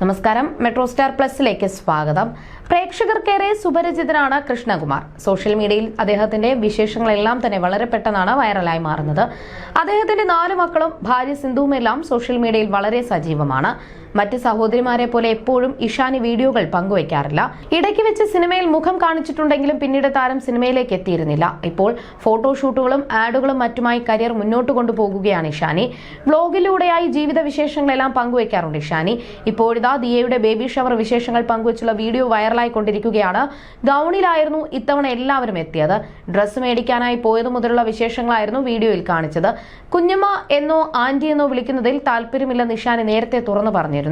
നമസ്കാരം. Metro star പ്ലസിലേക്ക് സ്വാഗതം. പ്രേക്ഷകർക്കേറെ സുപരിചിതനാണ് Krishnakumar. Social മീഡിയയിൽ അദ്ദേഹത്തിന്റെ വിശേഷങ്ങളെല്ലാം തന്നെ വളരെ പെട്ടെന്നാണ് വൈറലായി മാറുന്നത്. അദ്ദേഹത്തിന്റെ നാല് മക്കളും ഭാര്യ സിന്ധുവുമെല്ലാം സോഷ്യൽ മീഡിയയിൽ വളരെ സജീവമാണ്. മറ്റ് സഹോദരിമാരെ പോലെ എപ്പോഴും ഇഷാനി വീഡിയോകൾ പങ്കുവയ്ക്കാറില്ല. ഇടയ്ക്ക് വെച്ച് സിനിമയിൽ മുഖം കാണിച്ചിട്ടുണ്ടെങ്കിലും പിന്നീട് താരം സിനിമയിലേക്ക് എത്തിയിരുന്നില്ല. ഇപ്പോൾ ഫോട്ടോഷൂട്ടുകളും ആഡുകളും മറ്റുമായി കരിയർ മുന്നോട്ട് കൊണ്ടുപോകുകയാണ് ഇഷാനി. വ്ലോഗിലൂടെയായി ജീവിത വിശേഷങ്ങളെല്ലാം പങ്കുവയ്ക്കാറുണ്ട് ഇഷാനി. ഇപ്പോഴിതാ ദിയയുടെ ബേബി ഷവർ വിശേഷങ്ങൾ പങ്കുവച്ചുള്ള വീഡിയോ വൈറലായി കൊണ്ടിരിക്കുകയാണ്. ഗൗണിലായിരുന്നു ഇത്തവണ എല്ലാവരും എത്തിയത്. ഡ്രസ്സ് മേടിക്കാനായി പോയത് മുതലുള്ള വിശേഷങ്ങളായിരുന്നു വീഡിയോയിൽ കാണിച്ചത്. കുഞ്ഞമ്മ എന്നോ ആന്റി എന്നോ വിളിക്കുന്നതിൽ താല്പര്യമില്ലെന്ന് ഇഷാനി നേരത്തെ തുറന്നു പറഞ്ഞിരുന്നു.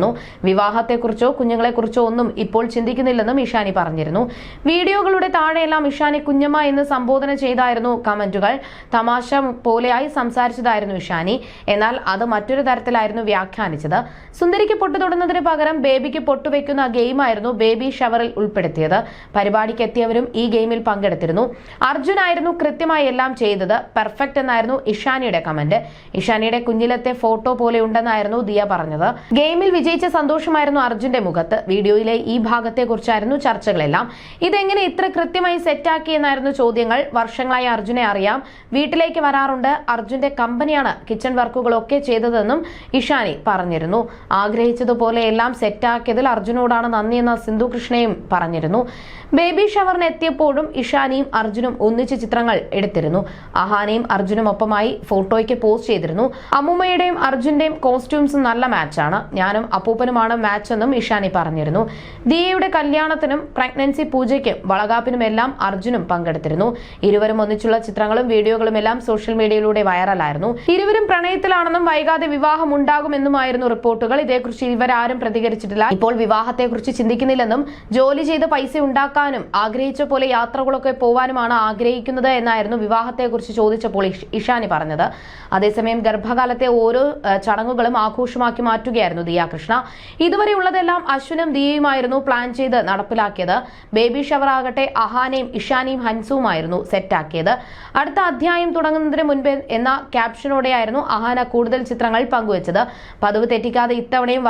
വിവാഹത്തെക്കുറിച്ചോ കുഞ്ഞുങ്ങളെക്കുറിച്ചോ ഒന്നും ഇപ്പോൾ ചിന്തിക്കുന്നില്ലെന്നും ഇഷാനി പറഞ്ഞിരുന്നു. വീഡിയോകളുടെ താഴെയെല്ലാം ഇഷാനി കുഞ്ഞമ്മ എന്ന് സംബോധന ചെയ്തായിരുന്നു കമന്റുകൾ. തമാശ പോലെയായി സംസാരിച്ചതായിരുന്നു ഇഷാനി. എന്നാൽ അത് മറ്റൊരു തരത്തിലായിരുന്നു വ്യാഖ്യാനിച്ചത്. സുന്ദരിക്ക് പൊട്ടു തൊടുന്നതിന് പകരം ബേബിക്ക് പൊട്ടുവെക്കുന്ന ഗെയിമായിരുന്നു ബേബി ഷവറിൽ ഉൾപ്പെടുത്തിയത്. പരിപാടിക്ക് എത്തിയവരും ഈ ഗെയിമിൽ പങ്കെടുത്തിരുന്നു. അർജുൻ ആയിരുന്നു കൃത്യമായി എല്ലാം ചെയ്തത്. പെർഫെക്റ്റ് എന്നായിരുന്നു ഇഷാനിയുടെ കമന്റ്. ഇഷാനിയുടെ കുഞ്ഞിലത്തെ ഫോട്ടോ പോലെ ഉണ്ടെന്നായിരുന്നു ദിയ പറഞ്ഞത്. ഗെയിമിൽ വിജയിച്ച സന്തോഷമായിരുന്നു അർജുന്റെ മുഖത്ത്. വീഡിയോയിലെ ഈ ഭാഗത്തെക്കുറിച്ചായിരുന്നു ചർച്ചകളെല്ലാം. ഇതെങ്ങനെ ഇത്ര കൃത്യമായി സെറ്റാക്കി എന്നായിരുന്നു ചോദ്യങ്ങൾ. വർഷങ്ങളായി അർജുനെ അറിയാം. വീട്ടിലേക്ക് വരാറുണ്ട്. അർജുന്റെ കമ്പനിയാണ് കിച്ചൺ വർക്കുകളൊക്കെ ചെയ്തതെന്നും ഇഷാനി പറഞ്ഞിരുന്നു. ആഗ്രഹിച്ചതുപോലെ എല്ലാം സെറ്റാക്കിയതിൽ അർജുനോടാണ് നന്ദിയെന്ന സിന്ധു കൃഷ്ണയും പറഞ്ഞിരുന്നു. ബേബി ഷവറിന് എത്തിയപ്പോഴും ഇഷാനിയും അർജുനും ഒന്നിച്ച് ചിത്രങ്ങൾ എടുത്തിരുന്നു. അഹാനയും അർജുനും ഒപ്പമായി ഫോട്ടോയ്ക്ക് പോസ്റ്റ് ചെയ്തിരുന്നു. അമ്മുമ്മയുടെയും അർജുന്റെയും കോസ്റ്റ്യൂംസും നല്ല മാച്ചാണ്. ഞാനും അപ്പൂപ്പനുമാണ് മാച്ച് എന്നും ഇഷാനി പറഞ്ഞിരുന്നു. ദിയയുടെ കല്യാണത്തിനും പ്രഗ്നൻസി പൂജയ്ക്കും വളകാപ്പിനും എല്ലാം അർജുനും പങ്കെടുത്തിരുന്നു. ഇരുവരും ഒന്നിച്ചുള്ള ചിത്രങ്ങളും വീഡിയോകളും എല്ലാം സോഷ്യൽ മീഡിയയിലൂടെ വൈറലായിരുന്നു ഇരുവരും പ്രണയത്തിലാണെന്നും വൈകാതെ വിവാഹം ഉണ്ടാകുമെന്നുമായിരുന്നു റിപ്പോർട്ടുകൾ. ഇതേക്കുറിച്ച് ഇവരാരും പ്രതികരിച്ചിട്ടില്ല. ഇപ്പോൾ വിവാഹത്തെക്കുറിച്ച് ചിന്തിക്കുന്നില്ലെന്നും ജോലി ചെയ്ത് പൈസ ഉണ്ടാക്കാനും ആഗ്രഹിച്ച പോലെ യാത്രകളൊക്കെ പോവാനുമാണ് ആഗ്രഹിക്കുന്നത് എന്നായിരുന്നു വിവാഹത്തെക്കുറിച്ച് ചോദിച്ചപ്പോൾ ഇഷ്- ഇഷാനി പറഞ്ഞത്. അതേസമയം ഗർഭകാലത്തെ ഓരോ ചടങ്ങുകളും ആഘോഷമാക്കി മാറ്റുകയായിരുന്നു ദിയ കൃഷ്ണ. ഇതുവരെ ഉള്ളതെല്ലാം അശ്വിനും ദിയയുമായിരുന്നു പ്ലാൻ ചെയ്ത് നടപ്പിലാക്കിയത്. ബേബി ഷവർ ആകട്ടെ അഹാനയും ഇഷാനിയും ഹൻസുവുമായിരുന്നു സെറ്റാക്കിയത്. അടുത്ത അധ്യായം തുടങ്ങുന്നതിന് മുൻപേ എന്ന ക്യാപ്ഷനോടെയായിരുന്നു അഹാന കൂടുതൽ ചിത്രങ്ങൾ പങ്കുവച്ചത്. പതിവ് തെറ്റിക്കാതെ ഇത്തവണയും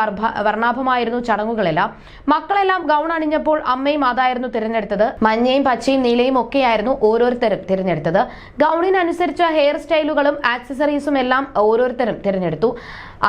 വർണാഭമായിരുന്നു ചടങ്ങുകളെല്ലാം. മക്കളെല്ലാം ഗൗൺ അണിഞ്ഞപ്പോൾ അമ്മയും അതായിരുന്നു തിരഞ്ഞെടുത്തത്. മഞ്ഞയും പച്ചയും നീലയും ഒക്കെയായിരുന്നു ഓരോരുത്തരും തിരഞ്ഞെടുത്തത്. ഗൗണിനനുസരിച്ച ഹെയർ സ്റ്റൈലുകളും ആക്സസറീസും എല്ലാം ഓരോരുത്തരും തിരഞ്ഞെടുത്തു.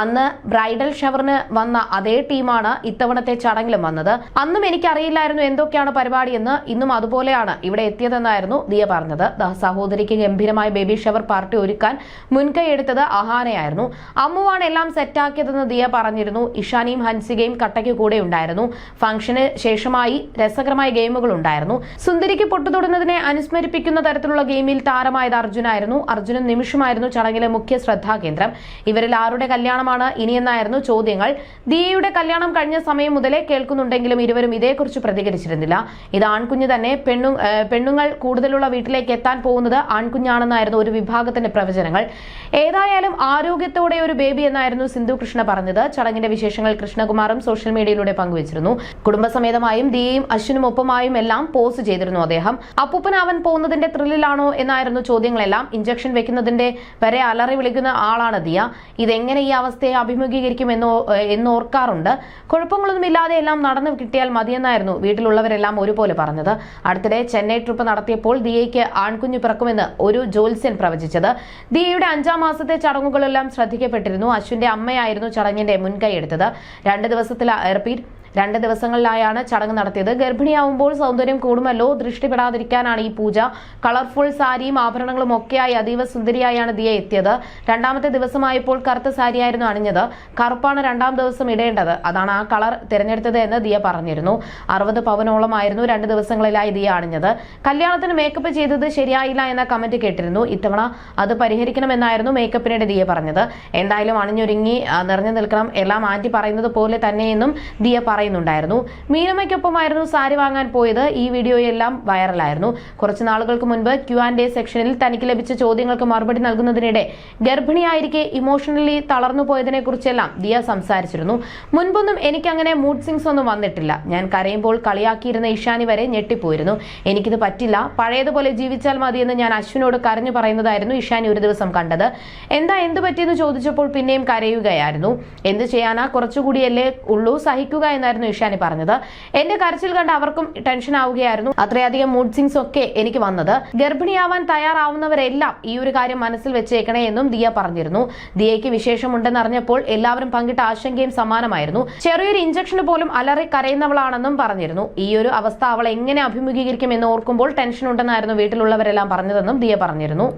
അന്ന് ബ്രൈഡൽ ഷവറിന് വന്ന അതേ ടീമാണ് ഇത്തവണത്തെ ചടങ്ങിലും വന്നത്. അന്നും എനിക്കറിയില്ലായിരുന്നു എന്തൊക്കെയാണ് പരിപാടിയെന്ന് ഇന്നും അതുപോലെയാണ് ഇവിടെ എത്തിയതെന്നായിരുന്നു ദിയ പറഞ്ഞത്. സഹോദരിക്ക് ഗംഭീരമായ ബേബി ഷവർ പാർട്ടി ഒരുക്കാൻ മുൻകൈ എടുത്തത് അഹാനയായിരുന്നു. അമ്മുവാണ് എല്ലാം സെറ്റാക്കിയതെന്ന് ദിയ പറഞ്ഞിരുന്നു. ഇഷാനിയും ഹൻസികയും കട്ടയ്ക്ക് കൂടെ ഉണ്ടായിരുന്നു. ഫംഗ്ഷന് ശേഷമായി രസകരമായ ഗെയിമുകൾ ഉണ്ടായിരുന്നു. സുന്ദരിക്ക് പൊട്ടുതൊടുന്നതിനെ അനുസ്മരിപ്പിക്കുന്ന തരത്തിലുള്ള ഗെയിമിൽ താരമായത് അർജുനായിരുന്നു. അർജുനും നിമിഷമായിരുന്നു ചടങ്ങിലെ മുഖ്യ ശ്രദ്ധാകേന്ദ്രം. ഇവരിൽ ആരുടെ കല്യാണമാണ് ഇനിയെന്നായിരുന്നു ചോദ്യങ്ങൾ. ദിയയുടെ കല്യാണം കഴിഞ്ഞ സമയം മുതലേ കേൾക്കുന്നുണ്ടെങ്കിലും ഇരുവരും ഇതേക്കുറിച്ച് പ്രതികരിച്ചിരുന്നില്ല. ഇത് ആൺകുഞ്ഞ് തന്നെ പെണ്ണു പെണ്ണുങ്ങൾ കൂടുതലുള്ള വീട്ടിലേക്ക് എത്താൻ പോകുന്നത് ആൺകുഞ്ഞാണെന്നായിരുന്നു ഒരു വിഭാഗത്തിന്റെ പ്രവചനങ്ങൾ. ഏതായാലും ആരോഗ്യത്തോടെ ഒരു ബേബി എന്നായിരുന്നു സിന്ധു കൃഷ്ണ പറഞ്ഞത്. ചടങ്ങിന്റെ വിശേഷങ്ങൾ കൃഷ്ണകുമാറും സോഷ്യൽ മീഡിയയിലൂടെ പങ്കുവച്ചിരുന്നു. കുടുംബസമേതമായും ദിയയും അശ്വിനും ഒപ്പമായും എല്ലാം പോസ്റ്റ് ചെയ്തിരുന്നു അദ്ദേഹം. അപ്പൂപ്പനാവൻ പോകുന്നതിന്റെ ത്രില്ലിലാണോ എന്നായിരുന്നു ചോദ്യങ്ങളെല്ലാം. ഇഞ്ചക്ഷൻ വെക്കുന്നതിന്റെ വരെ അലറി വിളിക്കുന്ന ആളാണ് ദിയ. ഇതെങ്ങനെ ഈ അവസ്ഥയെ അഭിമുഖീകരിക്കും എന്നോ എന്നോർക്കാറുണ്ട് കുഴപ്പങ്ങളൊന്നുമില്ലാതെ എല്ലാം നടന്നു കിട്ടിയാൽ മതിയെന്നായിരുന്നു വീട്ടിലുള്ളവരെല്ലാം ഒരുപോലെ പറഞ്ഞത്. അടുത്തിടെ ചെന്നൈ ട്രിപ്പ് നടത്തിയപ്പോൾ ദിയയ്ക്ക് ആൺകുഞ്ഞു പിറക്കുമെന്ന് ഒരു ജ്യോത്സ്യൻ പ്രവചിച്ചത്. ദിയയുടെ അഞ്ചാം മാസത്തെ ചടങ്ങുകളെല്ലാം ശ്രദ്ധിക്കപ്പെട്ടിരുന്നു. അശ്വിന്റെ അമ്മയായിരുന്നു ചടങ്ങിന്റെ മുൻകൈ എടുത്തത്. രണ്ട് ദിവസത്തിലെ റിപ്പീറ്റ് രണ്ട് ദിവസങ്ങളിലായാണ് ചടങ്ങ് നടത്തിയത്. ഗർഭിണിയാവുമ്പോൾ സൗന്ദര്യം കൂടുമല്ലോ. ദൃഷ്ടിപ്പെടാതിരിക്കാനാണ് ഈ പൂജ. കളർഫുൾ സാരിയും ആഭരണങ്ങളും ഒക്കെയായി അതീവ സുന്ദരിയായാണ് ദിയ എത്തിയത്. രണ്ടാമത്തെ ദിവസമായപ്പോൾ കറുത്ത സാരിയായിരുന്നു അണിഞ്ഞത്. കറുപ്പാണ് രണ്ടാം ദിവസം ഇടേണ്ടത്. അതാണ് ആ കളർ തിരഞ്ഞെടുത്തത് എന്ന് ദിയ പറഞ്ഞിരുന്നു. അറുപത് പവനോളമായിരുന്നു രണ്ട് ദിവസങ്ങളിലായി ദിയ അണിഞ്ഞത്. കല്യാണത്തിന് മേക്കപ്പ് ചെയ്തത് ശരിയായില്ല എന്ന കമന്റ് കേട്ടിരുന്നു. ഇത്തവണ അത് പരിഹരിക്കണമെന്നായിരുന്നു മേക്കപ്പിനിടെ ദിയ പറഞ്ഞത്. എന്തായാലും അണിഞ്ഞൊരുങ്ങി നിറഞ്ഞു നിൽക്കണം. എല്ലാം ആന്റി പറയുന്നത് പോലെ തന്നെയെന്നും ദിയ പറയുന്നു. പറയുന്നുണ്ടായിരുന്നു. മീനമ്മയ്ക്കൊപ്പമായിരുന്നു സാരി വാങ്ങാൻ പോയത്. ഈ വീഡിയോയെല്ലാം വൈറലായിരുന്നു. കുറച്ച് നാളുകൾക്ക് മുൻപ് ക്യു ആൻഡ് എ സെക്ഷനിൽ തനിക്ക് ലഭിച്ച ചോദ്യങ്ങൾക്ക് മറുപടി നൽകുന്നതിനിടെ ഗർഭിണിയായിരിക്കെ ഇമോഷണലി തളർന്നു പോയതിനെ കുറിച്ചെല്ലാം ദിയ സംസാരിച്ചിരുന്നു. മുൻപൊന്നും എനിക്ക് അങ്ങനെ മൂഡ് സിങ്സ് ഒന്നും വന്നിട്ടില്ല. ഞാൻ കരയുമ്പോൾ കളിയാക്കിയിരുന്ന ഇഷാനി വരെ ഞെട്ടിപ്പോയിരുന്നു. എനിക്കിത് പറ്റില്ല. പഴയതുപോലെ ജീവിച്ചാൽ മതിയെന്ന് ഞാൻ അശ്വിനോട് കരഞ്ഞു പറയുന്നതായിരുന്നു ഇഷാനി ഒരു ദിവസം കണ്ടത്. എന്താ എന്ത് പറ്റിയെന്ന് ചോദിച്ചപ്പോൾ പിന്നെയും കരയുകയായിരുന്നു. എന്ത് ചെയ്യാനാ? കുറച്ചുകൂടിയല്ലേ ഉള്ളൂ സഹിക്കുക എന്നായിരുന്നു ഇഷാനി പറഞ്ഞത്. എന്റെ കരച്ചിൽ കണ്ട് അവർക്കും ടെൻഷൻ ആവുകയായിരുന്നു. അത്രയധികം മൂഡ് സിങ്സ് ഒക്കെ എനിക്ക് വന്നത്. ഗർഭിണിയാവാൻ തയ്യാറാവുന്നവരെല്ലാം ഈ ഒരു കാര്യം മനസ്സിൽ വെച്ചേക്കണേ എന്നും ദിയ പറഞ്ഞിരുന്നു. ദിയയ്ക്ക് വിശേഷമുണ്ടെന്ന് അറിഞ്ഞപ്പോൾ എല്ലാവരും പങ്കിട്ട ആശങ്കയും സമാനമായിരുന്നു. ചെറിയൊരു ഇഞ്ചക്ഷന് പോലും അലറി കരയുന്നവളാണെന്നും പറഞ്ഞിരുന്നു. ഈ ഒരു അവസ്ഥ അവൾ എങ്ങനെ അഭിമുഖീകരിക്കും എന്ന് ഓർക്കുമ്പോൾ ടെൻഷൻ ഉണ്ടെന്നായിരുന്നു വീട്ടിലുള്ളവരെല്ലാം പറഞ്ഞതെന്നും ദിയ പറഞ്ഞിരുന്നു.